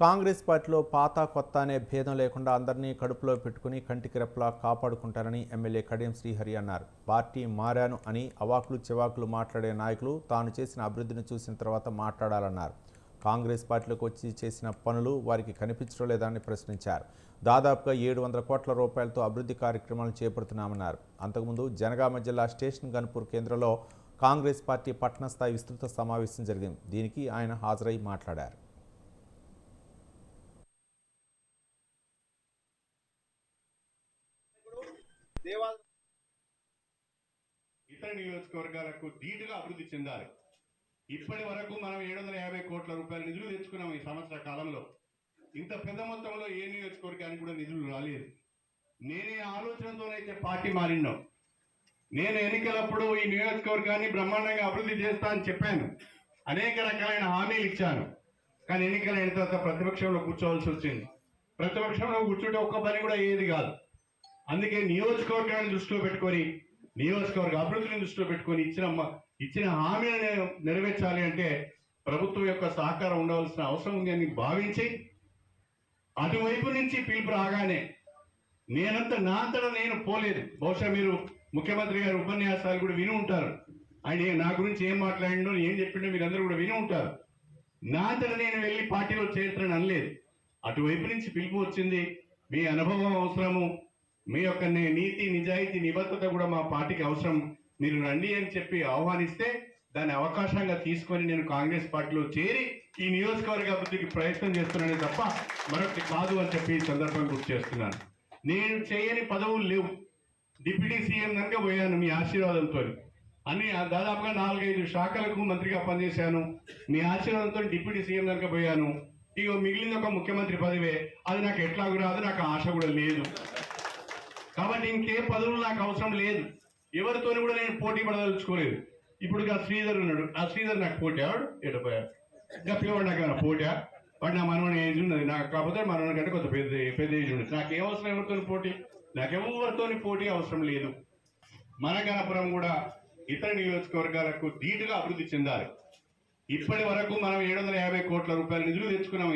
కాంగ్రెస్ పార్టీలో పాత కొత్త అనే భేదం లేకుండా అందరినీ కడుపులో పెట్టుకుని కంటికి రెప్పలా కాపాడుకుంటారని ఎమ్మెల్యే కడియం శ్రీహరి అన్నారు. పార్టీ మారాను అని అవాకులు చివాకులు మాట్లాడే నాయకులు తాను చేసిన అభివృద్ధిని చూసిన తర్వాత మాట్లాడాలన్నారు. కాంగ్రెస్ పార్టీలోకి వచ్చి చేసిన పనులు వారికి కనిపించడం లేదని ప్రశ్నించారు. దాదాపుగా ఏడు వందల కోట్ల రూపాయలతో అభివృద్ధి కార్యక్రమాలు చేపడుతున్నామన్నారు. అంతకుముందు జనగామ జిల్లా స్టేషన్ గన్పూర్ కేంద్రంలో కాంగ్రెస్ పార్టీ పట్టణ స్థాయి విస్తృత సమావేశం జరిగింది. దీనికి ఆయన హాజరై మాట్లాడారు. ఇతర నియోజకవర్గాలకు ధీటుగా అభివృద్ధి చెందాలి. ఇప్పటి వరకు మనం ఏడు వందల యాభై కోట్ల రూపాయల నిధులు తెచ్చుకున్నాం ఈ సంవత్సర కాలంలో. ఇంత పెద్ద మొత్తంలో ఏ నియోజకవర్గానికి కూడా నిధులు రాలేదు. నేనే ఆలోచనతోనైతే పార్టీ మారినాం నేను ఎన్నికలప్పుడు ఈ నియోజకవర్గాన్ని బ్రహ్మాండంగా అభివృద్ధి చేస్తా అని చెప్పాను. అనేక రకాలైన హామీలు ఇచ్చాను. కానీ ఎన్నికలైన తర్వాత ప్రతిపక్షంలో కూర్చోవలసి వచ్చింది. ప్రతిపక్షంలో కూర్చుంటే ఒక్క పని కూడా ఏది కాదు. అందుకే నియోజకవర్గాన్ని దృష్టిలో పెట్టుకొని నియోజకవర్గ అభివృద్ధిని దృష్టిలో పెట్టుకొని ఇచ్చిన ఇచ్చిన హామీలను నెరవేర్చాలి అంటే ప్రభుత్వం యొక్క సహకారం ఉండవలసిన అవసరం ఉంది అని భావించి అటువైపు నుంచి పిలుపు రాగానే నేనంత నా అంతటా నేను పోలేదు. బహుశా మీరు ముఖ్యమంత్రి గారి ఉపన్యాసాలు కూడా విని ఉంటారు. ఆయన నా గురించి ఏం మాట్లాడిండో ఏం చెప్పిండో మీరు అందరూ కూడా విని ఉంటారు. నా అంతటా నేను వెళ్ళి పార్టీలో చేరుతానని అనలేదు. అటువైపు నుంచి పిలుపు వచ్చింది మీ అనుభవం అవసరము మీ యొక్క నీతి నిజాయితీ నిబద్ధత కూడా మా పార్టీకి అవసరం. మీరు రండి అని చెప్పి ఆహ్వానిస్తే దాన్ని అవకాశంగా తీసుకొని నేను కాంగ్రెస్ పార్టీలో చేరి ఈ నియోజకవర్గ అభివృద్ధికి ప్రయత్నం చేస్తున్నానే తప్ప మరొకటి కాదు అని చెప్పి ఈ సందర్భంగా గుర్తు చేస్తున్నాను. నేను చేయని పదవులు లేవు. డిప్యూటీ సీఎం కనుక పోయాను మీ ఆశీర్వాదంతో. అన్ని దాదాపుగా నాలుగైదు శాఖలకు మంత్రిగా పనిచేశాను. మీ ఆశీర్వాదంతో డిప్యూటీ సీఎం కనుక పోయాను. ఇక మిగిలిన ఒక ముఖ్యమంత్రి పదవే. అది నాకు ఎట్లాగూ రాదు నాకు ఆశ కూడా లేదు. కాబట్టి ఇంకే పదవులు నాకు అవసరం లేదు. ఎవరితోని కూడా నేను పోటీ పడదలుచుకోలేదు. ఇప్పుడు ఆ శ్రీధర్ ఉన్నాడు. ఆ శ్రీధర్ నాకు పోటీ ఆడు ఎటపోయాడు ఇంకా పిల్లవాడు నాకు ఏమైనా పోటా వాడు నా మనవని ఏజ్ ఉన్నది. నాకు కాకపోతే మనవని కంటే కొంత పెద్ద పెద్ద ఏజ్ ఉండదు నాకు ఏం అవసరం ఎవరితో పోటీ? నాకెవరితో పోటీ అవసరం లేదు. మన గణపురం కూడా ఇతర నియోజకవర్గాలకు ధీటుగా అభివృద్ధి చెందాలి. ఇప్పటి వరకు మనం ఏడు వందల యాభై కోట్ల రూపాయల నిధులు తెచ్చుకున్నాం